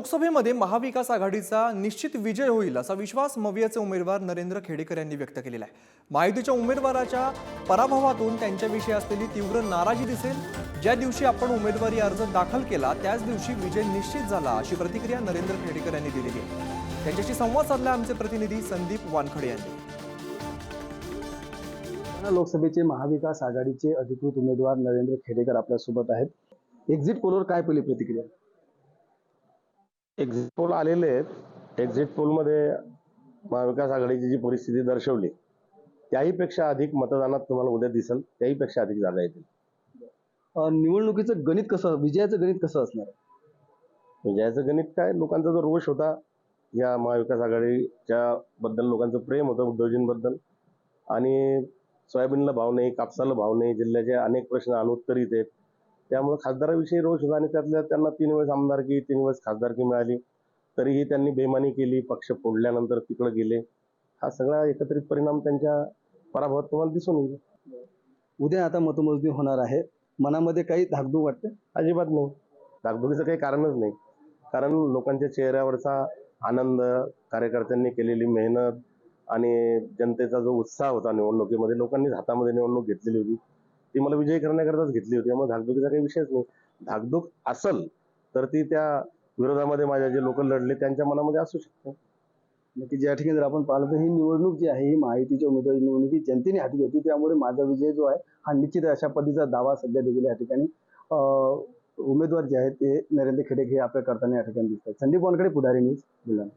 लोकसभेमध्ये महाविकास आघाडीचा निश्चित विजय होईल असा विश्वास मवियाचे उमेदवार नरेंद्र खेडेकर यांनी व्यक्त केलेला आहे. महायुतीच्या उमेदवाराच्या पराभवातून त्यांच्याविषयी असलेली तीव्र नाराजी दिसेल. ज्या दिवशी आपण उमेदवारी अर्ज दाखल केला त्याच दिवशी विजय निश्चित झाला अशी प्रतिक्रिया नरेंद्र खेडेकर यांनी दिलेली आहे. त्यांच्याशी संवाद साधला आमचे प्रतिनिधी संदीप वानखडे यांनी. लोकसभेचे महाविकास आघाडीचे अधिकृत उमेदवार नरेंद्र खेडेकर आपल्यासोबत आहेत. एक्झिट पोलवर काय पहिली प्रतिक्रिया? एक्झिट पोल आलेले आहेत. एक्झिट पोलमध्ये महाविकास आघाडीची जी परिस्थिती दर्शवली त्याहीपेक्षा अधिक मतदानात तुम्हाला उद्या दिसेल त्याहीपेक्षा अधिक जागा येतील. निवडणुकीचं गणित कसं विजयाचं गणित कसं असणार? विजयाचं गणित काय लोकांचा जो रोष होता या महाविकास आघाडीच्या बद्दल लोकांचं प्रेम होतं उद्धवजींबद्दल आणि सोयाबीनला भाव नाही कापसाला भाव नाही जिल्ह्याचे अनेक प्रश्न अनुत्तरित आहेत. त्यामुळे खासदाराविषयी रोष होता आणि त्यातल्या त्यांना तीन वेळेस आमदारकी तीन वेळेस खासदारकी मिळाली. तरीही त्यांनी बेमानी केली पक्ष फोडल्यानंतर तिकडे गेले. हा सगळा एकत्रित परिणाम त्यांच्या पराभवात तुम्हाला दिसून येईल. उद्या आता मतमोजणी होणार आहे. मनामध्ये काही धाकधूक वाटते? अजिबात नाही. धाकधुकीचं काही कारणच नाही. कारण लोकांच्या चेहऱ्यावरचा आनंद कार्यकर्त्यांनी केलेली मेहनत आणि जनतेचा जो उत्साह होता निवडणुकीमध्ये लोकांनी हातामध्ये निवडणूक घेतलेली होती. ती मला विजयी करण्याकरताच घेतली होती. त्यामुळे धाकधुकीचा काही विषयच नाही. धाकधूक असल तर ती त्या विरोधामध्ये माझ्या जे लोक लढले त्यांच्या मनामध्ये असू शकते. नक्की ज्या ठिकाणी जर आपण पाहिलं तर ही निवडणूक जी आहे ही माहितीच्या उमेदवारी निवडणुकी जनतेने हाती घेतली त्यामुळे माझा विजय जो आहे हा निश्चित अशा पद्धतीचा दावा सध्या देखील या ठिकाणी उमेदवार जे आहेत ते नरेंद्र खेडेक हे आपल्या करताना या ठिकाणी दिसतात. संदीप वानकडे पुढारी न्यूज बुलढाणा.